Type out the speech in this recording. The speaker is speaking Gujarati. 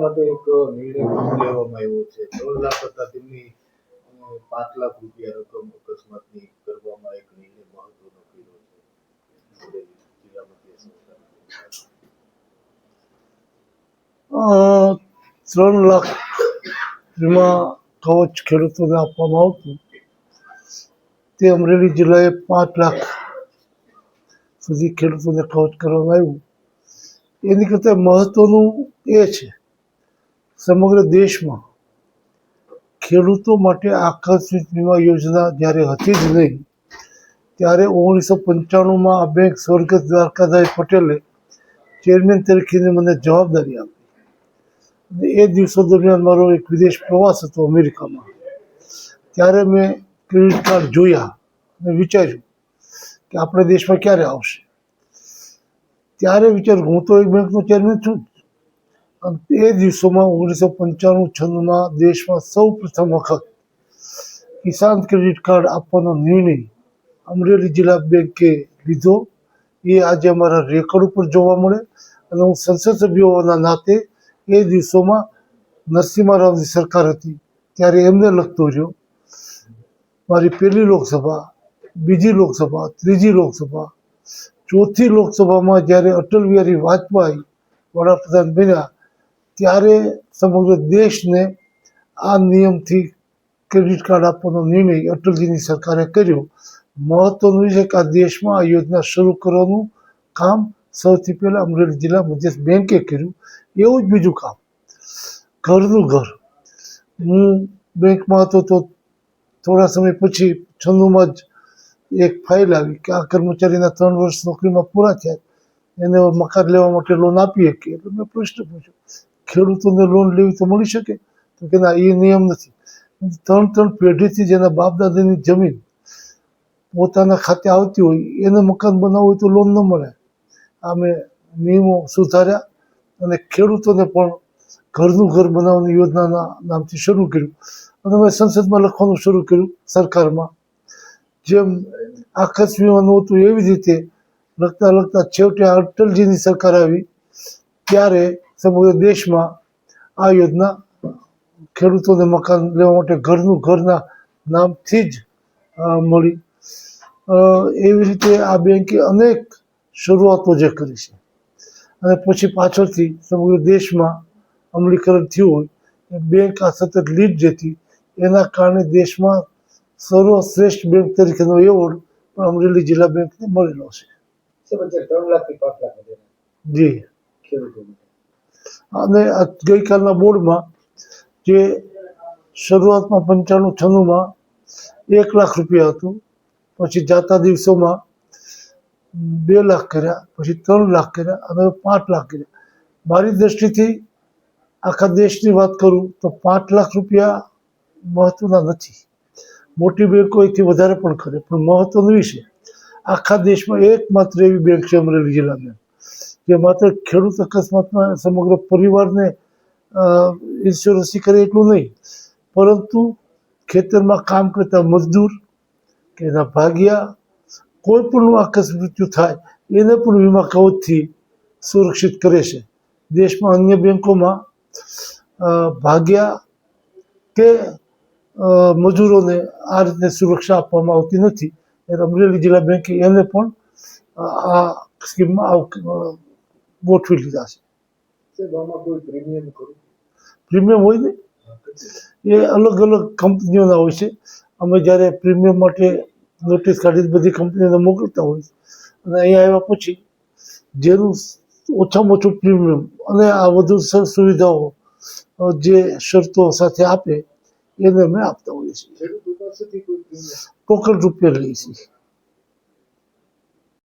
માટે એક નિર્ણય લેવામાં આવ્યો છે. ત્રણ હતા તેમની પાંચ લાખ રૂપિયા રકમ અકસ્માતની કરવામાં એક નિર્ણય મહત્વનો કર્યો છે. ત્રણ લાખ વીમા કવચ ખેડૂતોને આપવામાં આવતું. તે અમરેલી જિલ્લાએ પાંચ લાખ સુધી ખેડૂતોને કવચ કરવામાં આવ્યું. એની કરતાં મહત્ત્વનું એ છે સમગ્ર દેશમાં ખેડૂતો માટે આકસ્મિક વીમા યોજના જ્યારે હતી જ નહીં, ત્યારે ઓગણીસો પંચાણુંમાં આ બેંક સ્વર્ગસ્થ દ્વારકાભાઈ પટેલે ચેરમેન તરીકેની મને જવાબદારી આપી. એ દિવસો દરમિયાન મારો એક વિદેશ પ્રવાસ હતો અમેરિકામાં. ત્યારે મેં ક્રેડિટ કાર્ડ જોયા અને વિચાર્યું કે આપણા દેશમાં ક્યારે આવશે? ત્યારે વિચાર્યું, હું તો એક બેંકનો ચેરમેન છું જ. અને એ દિવસોમાં ઓગણીસો પંચાણું છન્નુંમાં દેશમાં સૌ પ્રથમ વખત કિસાન ક્રેડિટ કાર્ડ આપવાનો નિર્ણય અમરેલી જિલ્લા બેંકે લીધો. એ આજે અમારા રેકોર્ડ ઉપર જોવા મળે અને હું સંસદ સભ્ય હોવાના નાતે એ દિવસોમાં નરસિંહ રાવની સરકાર હતી ત્યારે એમને લખતો રહ્યો. મારી પહેલી લોકસભા, બીજી લોકસભા, ત્રીજી લોકસભા, ચોથી લોકસભામાં જ્યારે અટલ બિહારી વાજપેયી વડાપ્રધાન બન્યા ત્યારે સમગ્ર દેશને આ નિયમથી ક્રેડિટ કાર્ડ આપવાનો નિર્ણય અટલજીની સરકારે કર્યો. મહત્વનું છે કે આ દેશમાં આ યોજના શરૂ કરવાનું કામ સૌથી પહેલાં અમરેલી જિલ્લા મધ્યસ્થ બેંકે કર્યું. એવું જ બીજું કામ. ઘરનું ઘર. હું બેંકમાં હતો તો થોડા સમય પછી છન્નુંમાં જ એક ફાઇલ આવી કે આ કર્મચારીના ત્રણ વર્ષ નોકરીમાં પૂરા થયા. એને મકાન લેવા માટે લોન આપી શકીએ. એટલે મેં પ્રશ્ન પૂછ્યો. ખેડૂતોને લોન લેવી તો મળી શકે. તો કે ના એ નિયમ નથી. ત્રણ ત્રણ પેઢીથી જેના બાપ દાદાની જમીન પોતાના ખાતે આવતી હોય, એને મકાન બનાવવું હોય તો લોન ન મળે. અમે નિયમો સુધાર્યા અને ખેડૂતોને પણ ઘરનું ઘર બનાવવાની યોજનાના નામથી શરૂ કર્યું. અને મેં સંસદમાં લખવાનું શરૂ કર્યું સરકારમાં. જેમ આકસ વિમાનું હતું એવી રીતે લખતા લખતા છેવટે અટલજીની સરકાર આવી. ત્યારે સમગ્ર દેશમાં આ યોજના ખેડૂતોને મકાન લેવા માટે ઘરનું ઘરના નામથી જ મળી. એવી રીતે આ બેંકે અનેક શરૂઆતો જે કરી છે. અને પછી પાછળથી સમગ્ર દેશમાં અમલીકરણ થયું હોય બેંક આ સતત લીડ જતી એના કારણે દેશમાં સર્વશ્રેષ્ઠ બેંક તરીકેનો એવોર્ડ પણ અમરેલી જિલ્લા બેંકને મળેલો છે. જી. અને ગઈકાલના બોર્ડમાં જે શરૂઆતમાં પંચાણું છન્નુંમાં એક લાખ રૂપિયા હતું, પછી જાતા દિવસોમાં બે લાખ કર્યા, પછી ત્રણ લાખ કર્યા, અને પાંચ લાખ કર્યા. મારી દ્રષ્ટિથી આખા દેશની વાત કરું તો પાંચ લાખ રૂપિયા મહત્વના નથી. મોટી બેંકો એથી વધારે પણ કરે પણ મહત્વનું એ આખા દેશમાં એકમાત્ર એવી બેંક છે અમરેલી જિલ્લા જે માત્ર ખેડૂત અકસ્માતમાં સમગ્ર પરિવારને અ, ઇન્સ્યોરન્સી કરે એટલું નહીં. પરંતુ ખેતરમાં કામ કરતા મજદૂર કે એના ભાગ્યા કોઈ પણ આકસ્મિક મૃત્યુ થાય એને પણ વીમા કવચથી સુરક્ષિત કરે છે. દેશમાં અન્ય બેંકોમાં ભાગ્યા કે મજૂરોને આ રીતે સુરક્ષા આપવામાં આવતી નથી. અમરેલી જિલ્લા બેન્કે એને પણ આ સ્કીમમાં ગોઠવી લીધા છે. પ્રીમિયમ હોય ને? એ અલગ અલગ કંપનીઓના હોય છે. અમે જ્યારે પ્રીમિયમ માટે નોટિસ કાઢી બધી કંપનીઓને મોકલતા હોય. અને અહીંયા આવ્યા પછી જેનું ઓછામાં ઓછું પ્રીમિયમ અને આ વધુ સુવિધાઓ જે શરતો સાથે આપે એને અમે આપતા હોઈએ છીએ. ટોકન રૂપિયા લઈએ છીએ.